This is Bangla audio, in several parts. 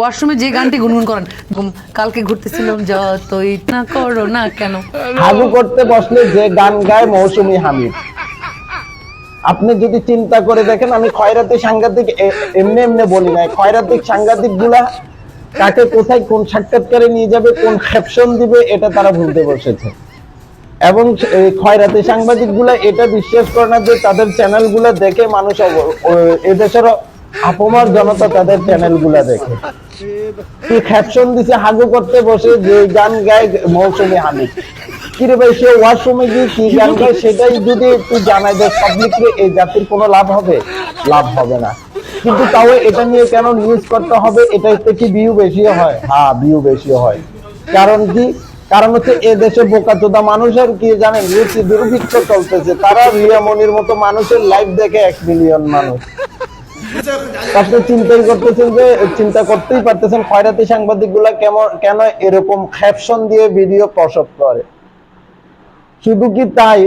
ওয়াশরুমে যে গানটি গুনগুন করেন কালকে ঘুরতেছিলাম যতই না করো না কেন? হাগু করতে বসলে যে গান গায় মৌসুমী হামিদ। আপনি যদি চিন্তা করে দেখেন, আমি খয়রাতি সাংঘাতিক এমনি এমনি বলি নাই। খয়রাতিক সাংঘাতিকগুলা কাকে কোথায় কোন সাক্ষাৎকারে নিয়ে যাবে, কোন ক্যাপশন দিবে, এটা তারা ভুলতে বসেছে। এবং খয়রাতি সাংবাদিকগুলা এটা বিশ্বাস করে না যে তাদের চ্যানেলগুলা দেখে মানুষ এদেশের আপমার জনতা তাদের চ্যানেলগুলা দেখে। ক্যাপশন দিছে, হাগু করতে বসে, যে গান গায় ভাই, সে ওয়াশরুমে গিয়ে কি গান গায়, সেটাই যদি জানাই দেয় পাবলিককে এই জাতির কোনো লাভ হবে? লাভ হবে না। কিন্তু তাও এটা নিয়ে কেন নিউজ করতে হবে এটাতে কি ভিউ বেশি হয়? হ্যাঁ ভিউ বেশি হয়। কারণ কি? কারণ হচ্ছে এ দেশে বোকা চোদা মানুষের কি জানেন, রুচি দুর্ভিক্ষ চলতেছে। তারা রিয়া মনির মতো মানুষের লাইফ দেখে এক মিলিয়ন মানুষ। আপনি চিন্তাই করতেছেন যে, চিন্তা করতেই পারতেছেন খয়রাতি কেমন কেন এরকম ক্যাপশন দিয়ে ভিডিও প্রসব করে। শুধু কি তাই?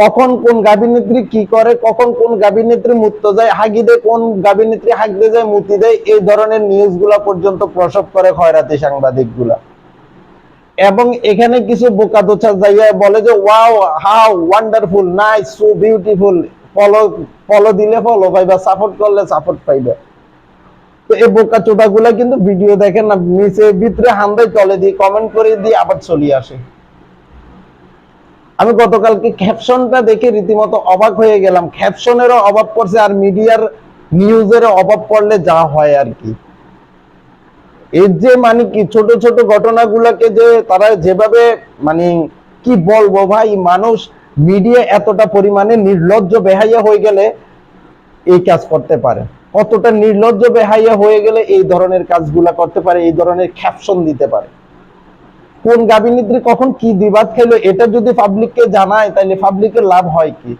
কখন কোন গাবিনেত্রী কি করে, কখন কোন গাবিনেত্রী মুক্ত যায়, হাগিদে কোন গাবিনেত্রী যায় দেয়, এই ধরনের নিউজগুলা পর্যন্ত প্রসব করে খয়রাতি সাংবাদিকগুলা এবং এখানে কিছু বোকা দোচা যাইয়া বলে যে, wow how wonderful nice so beautiful follow follow দিলে ফলো পাইবা সাপোর্ট করলে সাপোর্ট পাইবে। তো এই বোকা চোদা গুলা কিন্তু ভিডিও দেখেন না, নিচে ভিতরে তলে দিয়ে কমেন্ট করে দিয়ে আবার চলে আসে। আমি গতকালকে ক্যাপশনটা দেখে রীতিমতো অবাক হয়ে গেলাম। ক্যাপশনেরও অভাব পড়ছে আর মিডিয়ার নিউজেরও অভাব পড়লে যা হয় আর কি। এর যে মানে কি, ছোট ছোট ঘটনাগুলোকে যে তারা যেভাবে মানে কি বলব ভাই, মানুষ মিডিয়া এতটা পরিমাণে নির্লজ্জ বেহাইয়া হয়ে গেলে এই কাজ করতে পারে। কতটা নির্লজ্জ বেহাইয়া হয়ে গেলে এই ধরনের কাজগুলা করতে পারে, এই ধরনের ক্যাপশন দিতে পারে। কোন গাবিনেত্রী কখন কি বিবাদ খেলো এটা যদি পাবলিককে জানায় তাহলে পাবলিকের লাভ হয় কি?